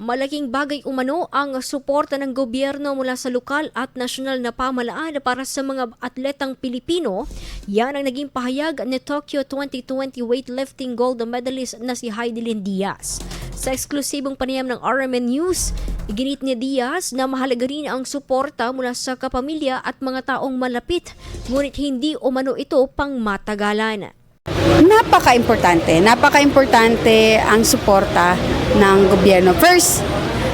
Malaking bagay umano ang suporta ng gobyerno mula sa lokal at nasyonal na pamalaan para sa mga atletang Pilipino. Yan ang naging pahayag ni Tokyo 2020 weightlifting gold medalist na si Heidelin Diaz. Sa eksklusibong panayam ng RMN News, iginit ni Diaz na mahalaga rin ang suporta mula sa kapamilya at mga taong malapit, ngunit hindi umano ito pang matagalan. Napaka-importante. Napaka-importante ang suporta ng gobyerno. First,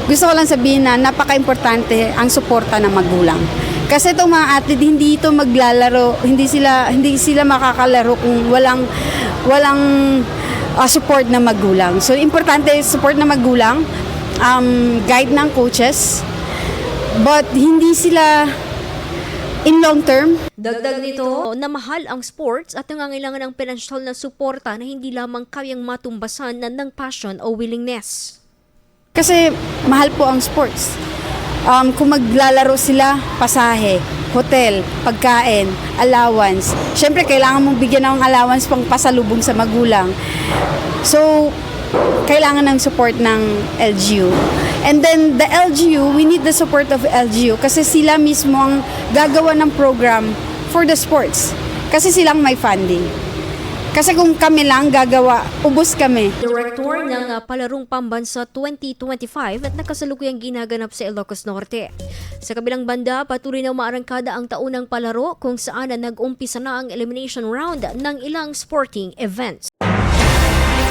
gusto ko lang sabihin na napaka-importante ang suporta ng magulang. Kasi itong mga athlete, hindi ito maglalaro, hindi sila hindi sila makakalaro kung walang walang ah, support ng magulang. So importante support ng magulang, um, guide ng coaches, but hindi sila in long term Dagdag nito na mahal ang sports at nangangailangan ng pinansyal na suporta na hindi lamang kayang matumbasan na ng passion o willingness. Kasi mahal po ang sports. Um, kung maglalaro sila, pasahe, hotel, pagkain, allowance. Siyempre, kailangan mong bigyan ng allowance pang pasalubong sa magulang. So, kailangan ng support ng LGU. And then, the LGU, we need the support of LGU kasi sila mismo ang gagawa ng program for the sports. Kasi silang may funding. Kasi kung kami lang gagawa, ubos kami. Director ng Palarong Pambansa 2025 at nakasalukuyang ginaganap sa Ilocos Norte. Sa kabilang banda, patuloy na umaarangkada ang taunang palaro kung saan na nag-umpisa na ang elimination round ng ilang sporting events.